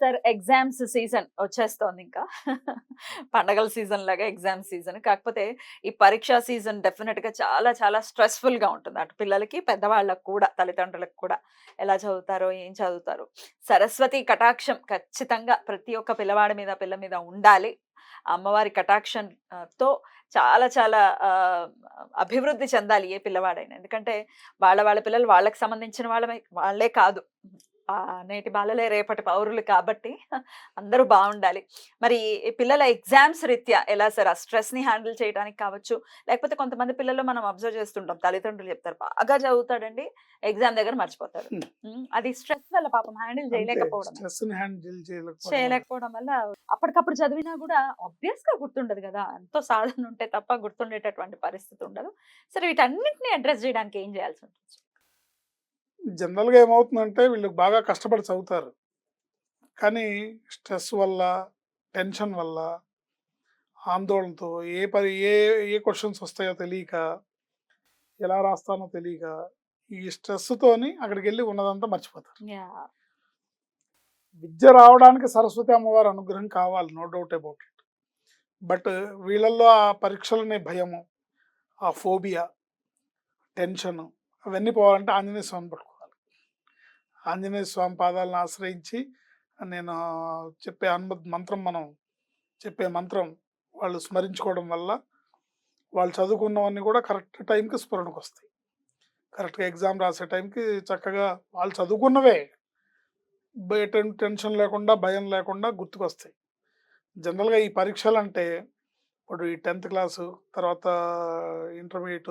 Sir exams season వచ్చేస్తోంది ఇంకా. పండగల సీజన్ లాగా ఎగ్జామ్ సీజన్. కాకపోతే ఈ పరీక్షా సీజన్ డెఫినెట్గా చాలా చాలా స్ట్రెస్ఫుల్గా ఉంటుంది అటు పిల్లలకి పెద్దవాళ్ళకు కూడా తల్లిదండ్రులకు కూడా. ఎలా చదువుతారో ఏం చదువుతారో. సరస్వతి కటాక్షం ఖచ్చితంగా ప్రతి ఒక్క పిల్లవాడి మీద పిల్ల మీద ఉండాలి. అమ్మవారి కటాక్షంతో తో చాలా చాలా అభివృద్ధి చెందాలి ఏ పిల్లవాడైనా. ఎందుకంటే వాళ్ళ వాళ్ళ పిల్లలు వాళ్ళకి సంబంధించిన వాళ్ళమే వాళ్ళే కాదు. నేటి బాలలే రేపటి పౌరులు కాబట్టి అందరూ బాగుండాలి. మరి పిల్లల ఎగ్జామ్స్ రీత్యా ఎలా సార్? ఆ స్ట్రెస్ని హ్యాండిల్ చేయడానికి కావచ్చు లేకపోతే కొంతమంది పిల్లలు మనం అబ్జర్వ్ చేస్తుంటాం తల్లిదండ్రులు చెప్తారు బాగా చదువుతాడండి ఎగ్జామ్ దగ్గర మర్చిపోతాడు. అది స్ట్రెస్ వల్ల పాపం హ్యాండిల్ చేయలేకపోవడం. చేయలేకపోవడం. వల్ల అప్పటికప్పుడు చదివినా కూడా ఆబ్వియస్గా గుర్తుండదు కదా ఎంతో సాధన ఉంటే తప్ప గుర్తుండేటటువంటి పరిస్థితి ఉండదు. సరే వీటన్నిటిని అడ్రస్ చేయడానికి ఏం చేయాల్సి ఉంటుంది? జనరల్గా ఏమవుతుందంటే వీళ్ళు బాగా కష్టపడి చదువుతారు. కానీ స్ట్రెస్ వల్ల టెన్షన్ వల్ల ఆందోళనతో ఏ పరి ఏ ఏ క్వశ్చన్స్ వస్తాయో తెలియక ఎలా రాస్తానో తెలియక ఈ స్ట్రెస్తోని అక్కడికి వెళ్ళి ఉన్నదంతా మర్చిపోతారు. విద్య రావడానికి సరస్వతి అమ్మవారి అనుగ్రహం కావాలి no doubt about it. But వీళ్ళల్లో ఆ పరీక్షలనే భయము ఆ ఫోబియా టెన్షన్ అవన్నీ పోవాలంటే ఆంజనేయ స్వామి పట్టుకోవాలి. ఆంజనేయ స్వామి పాదాలను ఆశ్రయించి నేను చెప్పే హనుమత్ మంత్రం మనం చెప్పే మంత్రం వాళ్ళు స్మరించుకోవడం వల్ల వాళ్ళు చదువుకున్నవన్నీ కూడా కరెక్ట్ టైంకి స్ఫురణకు వస్తాయి. కరెక్ట్గా ఎగ్జామ్ రాసే టైంకి చక్కగా వాళ్ళు చదువుకున్నవే భయ- టెన్షన్ లేకుండా భయం లేకుండా గుర్తుకొస్తాయి. జనరల్గా ఈ పరీక్షలు అంటే ఇప్పుడు ఈ టెన్త్ క్లాసు తర్వాత ఇంటర్మీడియట్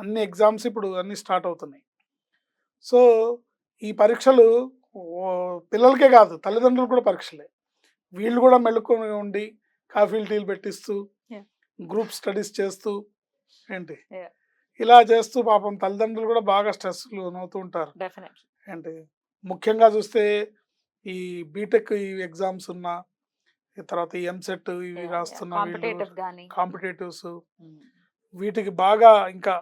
అన్ని ఎగ్జామ్స్ ఇప్పుడు అన్నీ స్టార్ట్ అవుతున్నాయి. సో ఈ పరీక్షలు పిల్లలకే కాదు తల్లిదండ్రులు కూడా పరీక్షలే. వీళ్ళు కూడా మెలుకొని ఉండి కాఫీలు టీలు పెట్టిస్తూ. గ్రూప్ స్టడీస్ చేస్తూ ఏంటి. ఇలా చేస్తూ పాపం తల్లిదండ్రులు కూడా బాగా స్ట్రెస్ అవుతూ ఉంటారు. ఏంటి? ముఖ్యంగా చూస్తే ఈ బీటెక్ ఈ ఎగ్జామ్స్ ఉన్న తర్వాత ఎంసెట్ ఇవి రాస్తున్న కాంపిటేటివ్స్ వీటికి బాగా ఇంకా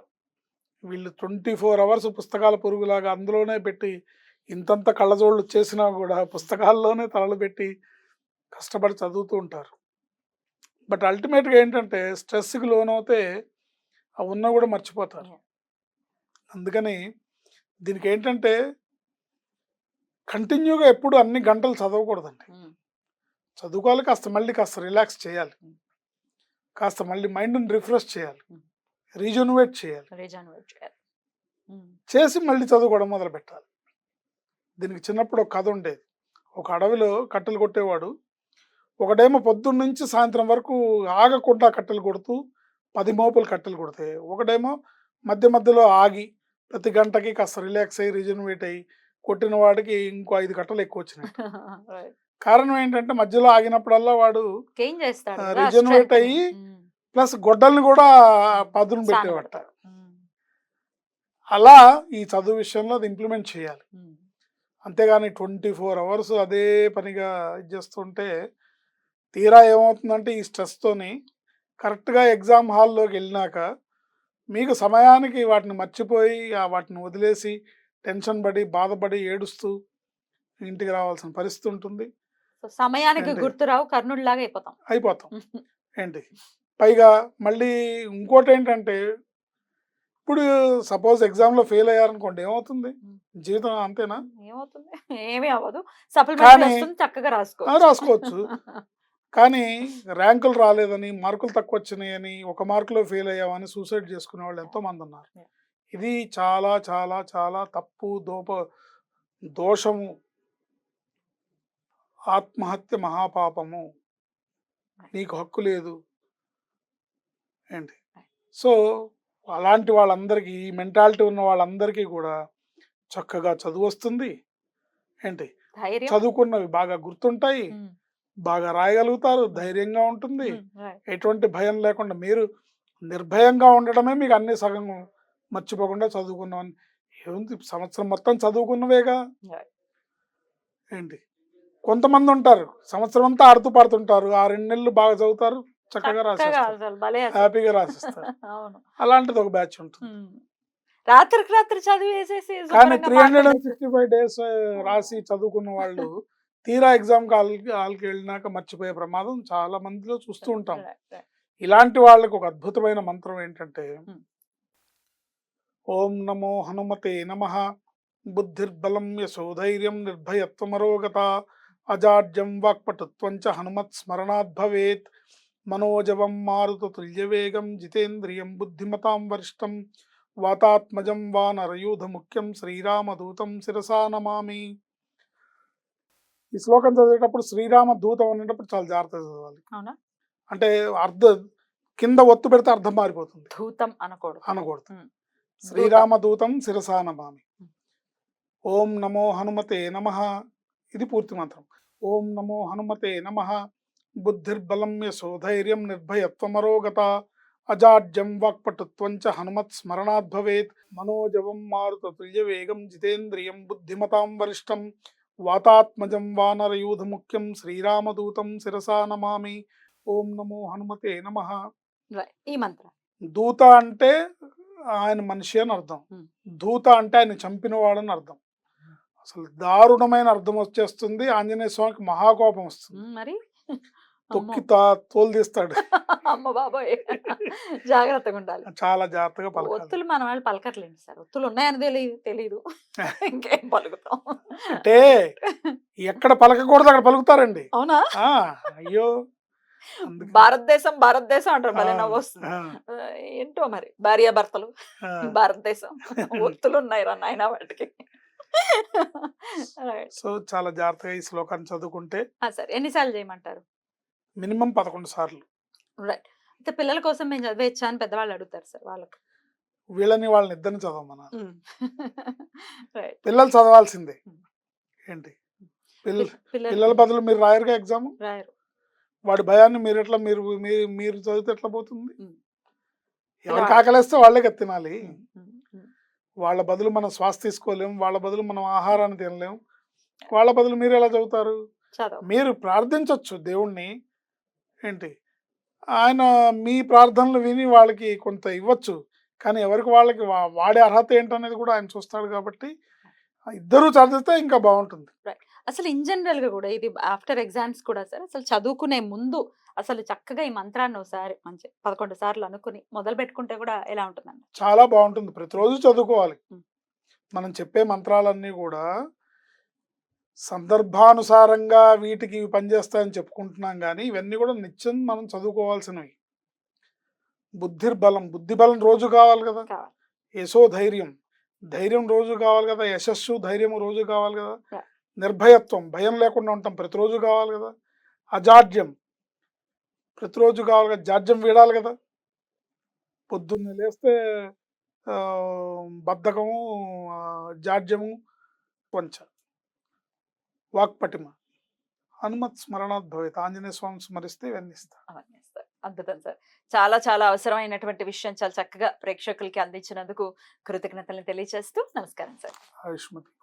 వీళ్ళు ట్వంటీ ఫోర్ అవర్స్ పుస్తకాల పురుగులాగా అందులోనే పెట్టి ఇంతంత కళ్ళజోళ్ళు చేసినా కూడా పుస్తకాల్లోనే తలలు పెట్టి కష్టపడి చదువుతూ ఉంటారు. బట్ అల్టిమేట్గా ఏంటంటే స్ట్రెస్కి లోనవుతే ఆ ఉన్నా కూడా మర్చిపోతారు. అందుకని దీనికి ఏంటంటే కంటిన్యూగా ఎప్పుడు అన్ని గంటలు చదవకూడదండి. చదువుకోవాలి కాస్త మళ్ళీ కాస్త రిలాక్స్ చేయాలి. కాస్త మళ్ళీ మైండ్ని రిఫ్రెష్ చేయాలి. రీజనరేట్ చేయాలి. చేసి మళ్ళీ చదువుకోవడం మొదలు పెట్టాలి దీనికి చిన్నప్పుడు ఒక కథ ఉండేది. ఒక అడవిలో కట్టెలు కొట్టేవాడు. ఒకడేమో పొద్దున్న నుంచి సాయంత్రం వరకు ఆగకుండా కట్టెలు కొడుతూ పది మోపులు కట్టెలు కొడతాయి ఒకడేమో మధ్య మధ్యలో ఆగి ప్రతి గంటకి కాస్త రిలాక్స్ అయ్యి రిజనరేట్ అయ్యి కొట్టిన వాడికి ఇంకో ఐదు కట్టలు ఎక్కువ వచ్చినాయి. కారణం ఏంటంటే మధ్యలో ఆగినప్పుడల్లా వాడు strength అయ్యి ప్లస్ గొడ్డల్ని కూడా పదును పెట్టేవాట. అలా ఈ చదువు విషయంలో అది ఇంప్లిమెంట్ చేయాలి. అంతేగాని ట్వంటీ ఫోర్ అవర్స్ అదే పనిగా ఇది చేస్తుంటే తీరా ఏమవుతుందంటే ఈ స్ట్రెస్తోని కరెక్ట్గా ఎగ్జామ్ హాల్లోకి వెళ్ళినాక మీకు సమయానికి వాటిని మర్చిపోయి వాటిని వదిలేసి టెన్షన్ పడి బాధపడి ఏడుస్తూ ఇంటికి రావాల్సిన పరిస్థితి ఉంటుంది. సమయానికి? గుర్తురావు కర్ణుడిలాగా అయిపోతాం. అయిపోతాం. ఏంటి? పైగా మళ్ళీ ఇంకోటి ఏంటంటే ఇప్పుడు సపోజ్ ఎగ్జామ్లో ఫెయిల్ అయ్యారనుకోండి ఏమవుతుంది జీవితం అంతేనా? ఏమవుతుంది? ఏమీ అవ్వదు. సప్లిమెంటరీ కానీ- వస్తుంది చక్కగా ఆ, రాసుకోవచ్చు. కానీ ర్యాంకులు రాలేదని మార్కులు తక్కువ వచ్చినాయని ఒక మార్కులో ఫెయిల్ అయ్యామని సూసైడ్ చేసుకునే వాళ్ళు ఎంతో మంది ఉన్నారు. Yeah. ఇది చాలా చాలా చాలా తప్పు దోప దోషము. ఆత్మహత్య మహాపాపము. నీకు హక్కు లేదు. ఏంటి సో అలాంటి వాళ్ళందరికీ ఈ మెంటాలిటీ ఉన్న వాళ్ళందరికీ కూడా చక్కగా చదువు వస్తుంది. ఏంటి? చదువుకున్నవి బాగా గుర్తుంటాయి. బాగా రాయగలుగుతారు ధైర్యంగా ఉంటుంది. ఎటువంటి భయం లేకుండా మీరు నిర్భయంగా ఉండడమే మీకు అన్ని సగం మర్చిపోకుండా చదువుకున్నామని ఏముంది? సంవత్సరం మొత్తం చదువుకున్నవేగా. ఏంటి? కొంతమంది ఉంటారు. సంవత్సరం అంతా ఆడుతూ పాడుతుంటారు. ఆ రెండు నెలలు బాగా చదువుతారు. చక్కగా రాసేస్తారు. హ్యాపీగా రాసిస్తారు అలాంటిది ఒక బ్యాచ్ ఉంటుంది. రాత్రికి రాత్రి చదివి వేసేసి కానీ three hundred and. Sixty five days రాసి చదువుకున్న వాళ్ళు తీరా ఎగ్జామ్ హాల్కి వెళ్ళినాక మర్చిపోయే ప్రమాదం చాలా మందిలో చూస్తూ ఉంటాం. ఇలాంటి వాళ్ళకి ఒక అద్భుతమైన మంత్రం ఏంటంటే. ఓం నమో హనుమతే నమ బుద్ధిర్బలం యశోధైర్యం నిర్భయత్వమరోగత అజాడ్యం వాక్పటుత్వం చ హనుమత్ స్మరణాత్ భవేత్ మనోజవం మారుత తుల్యవేగం జితేంద్రియం బుద్ధిమతాం వరిష్టం. వాతాత్మజం వానరయూధ ముఖ్యం శ్రీరామదూతం శిరసా నమామి. ఈ శ్లోకం చదివేటప్పుడు శ్రీరామ దూతం అనేటప్పుడు చాలా జాగ్రత్తగా చదవాలి. అంటే అర్ధ కింద ఒత్తు పెడితే అర్థం మారిపోతుంది. ధూతం అనకూడదు. అనకూడదు. శ్రీరామ దూతం శిరసా నమామి. ఓం నమో హనుమతే నమ. ఇది పూర్తి మంత్రం. ఓం నమో హనుమతే నమ. బుద్ధిర్బలం యశోధైర్యం నిర్భయత్వమరోగత అజాడ్యం వాక్పటుత్వం చ హనుమత్ స్మరణాత్ భవేత్ మనోజవం మారుత తుల్యవేగం జితేంద్రియం బుద్ధిమతాం వరిష్టం వాతాత్మజం వానరయూధ ముఖ్యం శ్రీరామదూతం శిరసా నమామి ఓం నమో హనుమతే నమ. ఈ మంత్రం దూత అంటే ఆయన మనిషి అని అర్థం. దూత అంటే ఆయన చంపినవాడు అని అర్థం అసలు దారుణమైన అర్థం వచ్చేస్తుంది ఆంజనేయ స్వామికి మహాకోపం వస్తుంది మరి. తొక్కి తోలు తీస్తాడు అమ్మ బాబోయ్! జాగ్రత్తగా ఉండాలి. చాలా జాగ్రత్తగా పలకాలి. ఒత్తులు మన వాళ్ళు పలకట్లేండి సార్. ఒత్తులు ఉన్నాయని తెలియదు తెలీదు. ఇంకేం పలుకుతాం? అంటే ఎక్కడ పలకకూడదు అక్కడ పలుకుతారండి. అవునా? అయ్యో. భారతదేశం భారతదేశం అంటారు. ఆ, నవ్వు వస్తుంది ఏంటో మరి? భార్య భర్తలు. భారతదేశం. ఒత్తులు ఉన్నాయి రా నాయన వాటికి. సో చాలా జాగ్రత్తగా ఈ శ్లోకాన్ని చదువుకుంటే ఆ, సరే. ఎన్నిసార్లు చేయమంటారు మినిమం పదకొండు సార్లు. రైట్. అయితే పిల్లల కోసం మేము చదివేచ్చా అని పెద్దవాళ్ళు అడుగుతారు సార్ వాళ్ళకి. వీళ్ళని వాళ్ళని ఇద్దరిని చదవమన? రైట్. పిల్లలు చదవాల్సిందే. ఏంటి? పిల్ల పిల్లలు బదులు మీరు రాయరుగా ఎగ్జామ్? రాయరు. వాడి భయాన్ని మీరు ఎట్లా మీరు మీరు మీరు చదివితే ఎట్లా పోతుంది? ఉమ్. ఎవరికి ఆకలేస్తే వాళ్ళే తినాలి. వాళ్ళ బదులు మనం శ్వాస తీసుకోలేం. వాళ్ళ బదులు మనం ఆహారాన్ని తినలేం. వాళ్ళ బదులు మీరు ఎలా చదువుతారు? చదవ మీరు ప్రార్థించవచ్చు దేవుణ్ణి. ఏంటి? ఆయన మీ ప్రార్థనలు విని వాళ్ళకి కొంత ఇవ్వచ్చు. కానీ ఎవరికి వాళ్ళకి వాడే అర్హత ఏంటనేది కూడా ఆయన చూస్తాడు కాబట్టి ఇద్దరూ చదివితే ఇంకా బాగుంటుంది. అసలు ఇన్ జనరల్గా కూడా ఇది ఆఫ్టర్ ఎగ్జామ్స్ కూడా సార్ అసలు చదువుకునే ముందు అసలు చక్కగా ఈ మంత్రాన్ని ఒకసారి మంచి పదకొండు సార్లు అనుకుని మొదలు పెట్టుకుంటే కూడా ఎలా ఉంటుందండి? చాలా బాగుంటుంది. ప్రతిరోజు చదువుకోవాలి. మనం చెప్పే మంత్రాలన్నీ కూడా సందర్భానుసారంగా వీటికి ఇవి పనిచేస్తాయని చెప్పుకుంటున్నాం కానీ ఇవన్నీ కూడా నిత్యం మనం చదువుకోవాల్సినవి. బుద్ధిర్బలం బుద్ధి బలం రోజు కావాలి కదా. యశో ధైర్యం. ధైర్యం రోజు కావాలి కదా. యశస్సు ధైర్యం రోజు కావాలి కదా. నిర్భయత్వం భయం లేకుండా ఉంటాం ప్రతిరోజు కావాలి కదా. అజాడ్యం ప్రతిరోజు కావాలి కదా. జాడ్యం వీడాలి కదా. పొద్దున్నే లేస్తే బద్ధకము జాడ్యము వంచ వాక్పటిమ. హనుమత్ స్మరణాత్ భవేత్ ఆంజనేయ స్వామి స్మరిస్తే అద్భుతం సార్. చాలా చాలా అవసరమైనటువంటి విషయం చాలా చక్కగా ప్రేక్షకులకి అందించినందుకు కృతజ్ఞతలు తెలియజేస్తూ నమస్కారం సార్. ఆయుష్మతి.